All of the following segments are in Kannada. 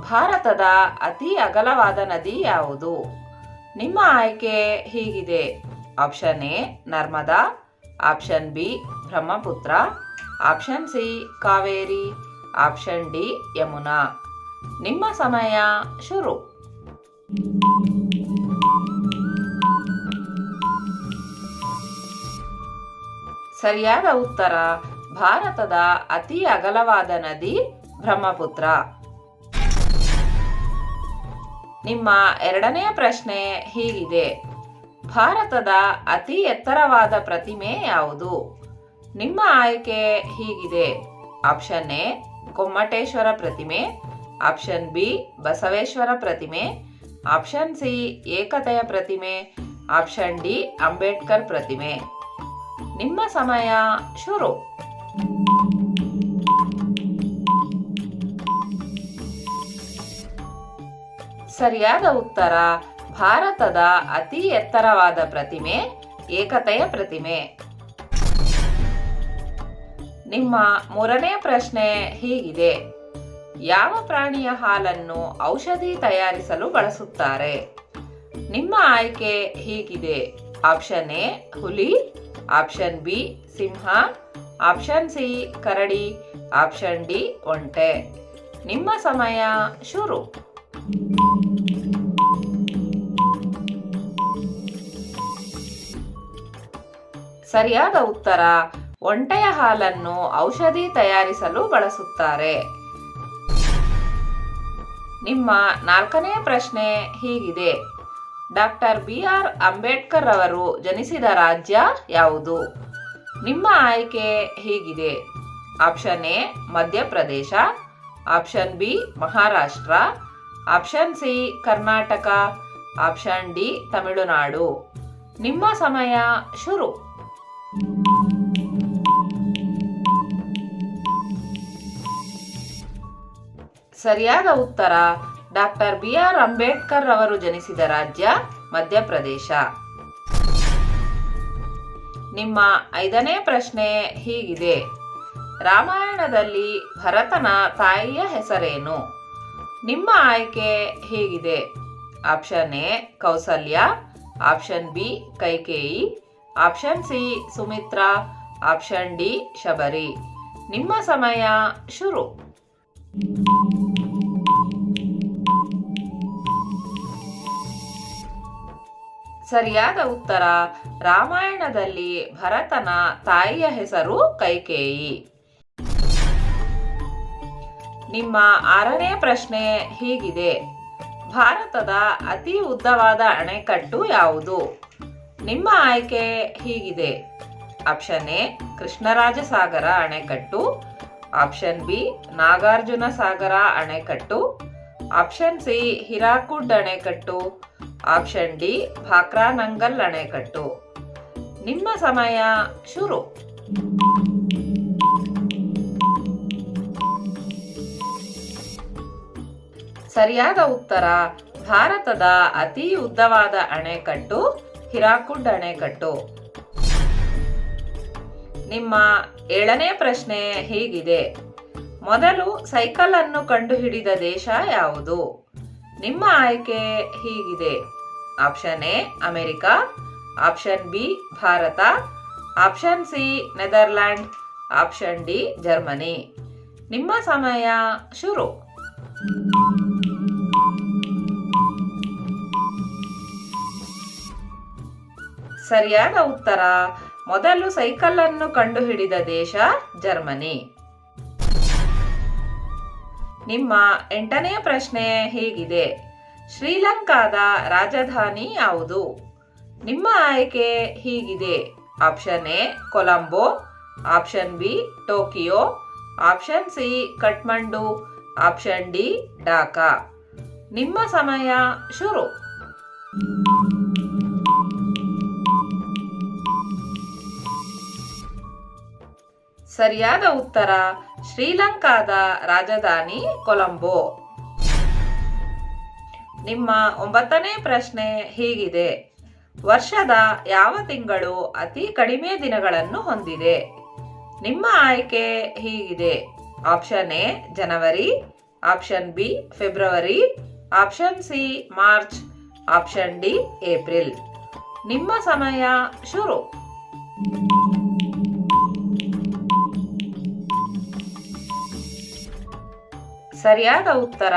ಭಾರತದ ಅತಿ ಅಗಲವಾದ ನದಿ ಯಾವುದು? ನಿಮ್ಮ ಆಯ್ಕೆ ಹೀಗಿದೆ. Option A, Narmada. Option B, Brahmaputra. Option C, Kaveri. Option D, Yamuna. ನಿಮ್ಮ ಸಮಯ ಶುರು. ಸರಿಯಾದ ಉತ್ತರ. ಭಾರತದ ಅತಿ ಅಗಲವಾದ ನದಿ ಬ್ರಹ್ಮಪುತ್ರ. ನಿಮ್ಮ ಎರಡನೆಯ ಪ್ರಶ್ನೆ ಹೀಗಿದೆ. ಭಾರತದ ಅತಿ ಎತ್ತರವಾದ ಪ್ರತಿಮೆ ಯಾವುದು? ನಿಮ್ಮ ಆಯ್ಕೆ ಹೀಗಿದೆ. ಆಪ್ಷನ್ ಎ ಗೊಮ್ಮಟೇಶ್ವರ ಪ್ರತಿಮೆ. ಆಪ್ಷನ್ ಬಿ, ಬಸವೇಶ್ವರ ಪ್ರತಿಮೆ. ಆಪ್ಷನ್ ಸಿ, ಏಕತೆಯ ಪ್ರತಿಮೆ. ಆಪ್ಷನ್ ಡಿ, ಅಂಬೇಡ್ಕರ್ ಪ್ರತಿಮೆ. ನಿಮ್ಮ ಸಮಯ ಶುರು. ಸರಿಯಾದ ಉತ್ತರ. ಭಾರತದ ಅತಿ ಎತ್ತರವಾದ ಪ್ರತಿಮೆ, ಏಕತೆಯ ಪ್ರತಿಮೆ. ನಿಮ್ಮ ಮೂರನೇ ಪ್ರಶ್ನೆ ಹೀಗಿದೆ. ಯಾವ ಪ್ರಾಣಿಯ ಹಾಲನ್ನು ಔಷಧಿ ತಯಾರಿಸಲು ಬಳಸುತ್ತಾರೆ? ನಿಮ್ಮ ಆಯ್ಕೆ ಹೀಗಿದೆ. ಆಪ್ಷನ್ ಎ, ಹುಲಿ. ಆಪ್ಷನ್ ಬಿ, ಸಿಂಹ. ಆಪ್ಷನ್ ಸಿ, ಕರಡಿ. ಆಪ್ಷನ್ ಡಿ, ಒಂಟೆ. ನಿಮ್ಮ ಸಮಯ ಶುರು. ಸರಿಯಾದ ಉತ್ತರ, ಒಂಟೆಯ ಹಾಲನ್ನು ಔಷಧಿ ತಯಾರಿಸಲು ಬಳಸುತ್ತಾರೆ. ನಿಮ್ಮ ನಾಲ್ಕನೇ ಪ್ರಶ್ನೆ ಹೀಗಿದೆ. ಡಾಕ್ಟರ್ ಬಿ ಆರ್ ಅಂಬೇಡ್ಕರ್ ಅವರು ಜನಿಸಿದ ರಾಜ್ಯ ಯಾವುದು? ನಿಮ್ಮ ಆಯ್ಕೆ ಹೀಗಿದೆ. Option A, Madhya Pradesh. Option B, Maharashtra. Option C, Karnataka. Option D, Tamil Nadu. ನಿಮ್ಮ ಸಮಯ ಶುರು. ಸರಿಯಾದ ಉತ್ತರ. ಡಾಕ್ಟರ್ ಬಿ ಆರ್ ಅಂಬೇಡ್ಕರ್ ಅವರು ಜನಿಸಿದ ರಾಜ್ಯ ಮಧ್ಯಪ್ರದೇಶ. ನಿಮ್ಮ ಐದನೇ ಪ್ರಶ್ನೆ ಹೀಗಿದೆ. ರಾಮಾಯಣದಲ್ಲಿ ಭರತನ ತಾಯಿಯ ಹೆಸರೇನು? ನಿಮ್ಮ ಆಯ್ಕೆ ಹೀಗಿದೆ. Option A, Kausalya. Option B, Kaikeyi. Option C, Sumitra. Option D, Shabari. ನಿಮ್ಮ ಸಮಯ ಶುರು. ಸರಿಯಾದ ಉತ್ತರ, ರಾಮಾಯಣದಲ್ಲಿ ಭರತನ ತಾಯಿಯ ಹೆಸರು ಕೈಕೇಯಿ. ನಿಮ್ಮ ಆರನೇ ಪ್ರಶ್ನೆ ಹೀಗಿದೆ. ಭಾರತದ ಅತಿ ಉದ್ದವಾದ ಅಣೆಕಟ್ಟು ಯಾವುದು? ನಿಮ್ಮ ಆಯ್ಕೆ ಹೀಗಿದೆ. ಆಪ್ಷನ್ ಎ ಕೃಷ್ಣರಾಜ ಸಾಗರ ಅಣೆಕಟ್ಟು. ಆಪ್ಷನ್ ಬಿ ನಾಗಾರ್ಜುನ ಸಾಗರ ಅಣೆಕಟ್ಟು. ಆಪ್ಷನ್ ಸಿ, ಹಿರಾಕುಡ್ ಅಣೆಕಟ್ಟು. ಆಪ್ಷನ್ ಡಿ, ಭಾಕ್ರಾನಂಗಲ್ ಅಣೆಕಟ್ಟು. ನಿಮ್ಮ ಸಮಯ ಶುರು. ಸರಿಯಾದ ಉತ್ತರ, ಭಾರತದ ಅತಿ ಉದ್ದವಾದ ಅಣೆಕಟ್ಟು. ಹಿರಾಕುಡ್ ಅಣೆಕಟ್ಟು ನಿಮ್ಮ ಏಳನೇ ಪ್ರಶ್ನೆ ಹೀಗಿದೆ. ಮೊದಲು ಸೈಕಲ್ ಅನ್ನು ಕಂಡುಹಿಡಿದ ದೇಶ ಯಾವುದು? ನಿಮ್ಮ ಆಯ್ಕೆ ಹೀಗಿದೆ. Option A, America. Option B, Bharat. Option C, Netherland. Option D, Germany. ನಿಮ್ಮ ಸಮಯ ಶುರು. ಸರಿಯಾದ ಉತ್ತರ. ಮೊದಲು ಸೈಕಲ್ ಅನ್ನು ಕಂಡುಹಿಡಿದ ದೇಶ, ಜರ್ಮನಿ. ನಿಮ್ಮ ಎಂಟನೆಯ ಪ್ರಶ್ನೆ ಹೀಗಿದೆ. ಶ್ರೀಲಂಕಾದ ರಾಜಧಾನಿ ಯಾವುದು? ನಿಮ್ಮ ಆಯ್ಕೆ ಹೀಗಿದೆ. Option A, Colombo. Option B, Tokyo. Option C Kathmandu option D, Dhaka. ನಿಮ್ಮ ಸಮಯ ಶುರು. ಸರಿಯಾದ ಉತ್ತರ ಶ್ರೀಲಂಕಾದ ರಾಜಧಾನಿ ಕೊಲಂಬೋ. ನಿಮ್ಮ ಒಂಬತ್ತನೇ ಪ್ರಶ್ನೆ ಹೀಗಿದೆ. ವರ್ಷದ ಯಾವ ತಿಂಗಳು ಅತಿ ಕಡಿಮೆ ದಿನಗಳನ್ನು ಹೊಂದಿದೆ? ನಿಮ್ಮ ಆಯ್ಕೆ ಹೀಗಿದೆ. ಆಪ್ಷನ್ ಎ, ಜನವರಿ. Option B, February. Option C, March. Option D, April. ನಿಮ್ಮ ಸಮಯ ಶುರು. ಸರಿಯಾದ ಉತ್ತರ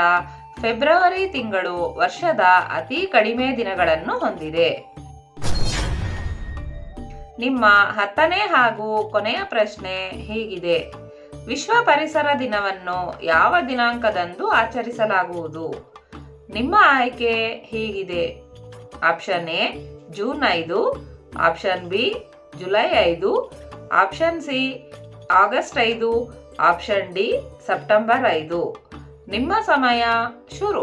ಫೆಬ್ರವರಿ ತಿಂಗಳು ವರ್ಷದ ಅತಿ ಕಡಿಮೆ ದಿನಗಳನ್ನು ಹೊಂದಿದೆ. ನಿಮ್ಮ ಹತ್ತನೇ ಹಾಗೂ ಕೊನೆಯ ಪ್ರಶ್ನೆ ಹೀಗಿದೆ. ವಿಶ್ವ ಪರಿಸರ ದಿನವನ್ನು ಯಾವ ದಿನಾಂಕದಂದು ಆಚರಿಸಲಾಗುವುದು? ನಿಮ್ಮ ಆಯ್ಕೆ ಹೀಗಿದೆ. ಆಪ್ಷನ್ ಎ, ಜೂನ್ ಐದು, ಆಪ್ಷನ್ ಬಿ, ಜುಲೈ ಐದು, ಆಪ್ಷನ್ ಸಿ, ಆಗಸ್ಟ್ ಐದು, ಆಪ್ಷನ್ ಡಿ, ಸೆಪ್ಟೆಂಬರ್ ಐದು. ನಿಮ್ಮ ಸಮಯ ಶುರು.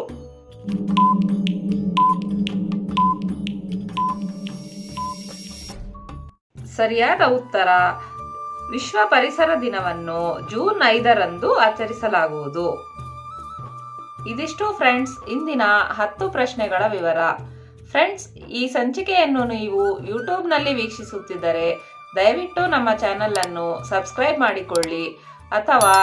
ಸರಿಯಾದ ಉತ್ತರ. ವಿಶ್ವ ಪರಿಸರ ದಿನವನ್ನು ಜೂನ್ ಐದರಂದು ಆಚರಿಸಲಾಗುವುದು. ಇದಿಷ್ಟು ಫ್ರೆಂಡ್ಸ್, ಇಂದಿನ ಹತ್ತು ಪ್ರಶ್ನೆಗಳ ವಿವರ. ಫ್ರೆಂಡ್ಸ್, ಈ ಸಂಚಿಕೆಯನ್ನು ನೀವು ಯೂಟ್ಯೂಬ್ನಲ್ಲಿ ವೀಕ್ಷಿಸುತ್ತಿದ್ದರೆ ದಯವಿಟ್ಟು ನಮ್ಮ ಚಾನೆಲ್ ಅನ್ನು ಸಬ್ಸ್ಕ್ರೈಬ್ ಮಾಡಿಕೊಳ್ಳಿ ಅಥವಾ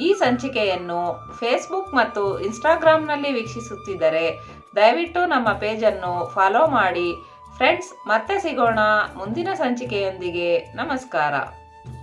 ಈ ಸಂಚಿಕೆಯನ್ನು ಫೇಸ್ಬುಕ್ ಮತ್ತು ಇನ್ಸ್ಟಾಗ್ರಾಮ್ನಲ್ಲಿ ವೀಕ್ಷಿಸುತ್ತಿದ್ದರೆ, ದಯವಿಟ್ಟು ನಮ್ಮ ಪೇಜನ್ನು ಫಾಲೋ ಮಾಡಿ. ಫ್ರೆಂಡ್ಸ್ ಮತ್ತೆ ಸಿಗೋಣ. ಮುಂದಿನ ಸಂಚಿಕೆಯೊಂದಿಗೆ ನಮಸ್ಕಾರ.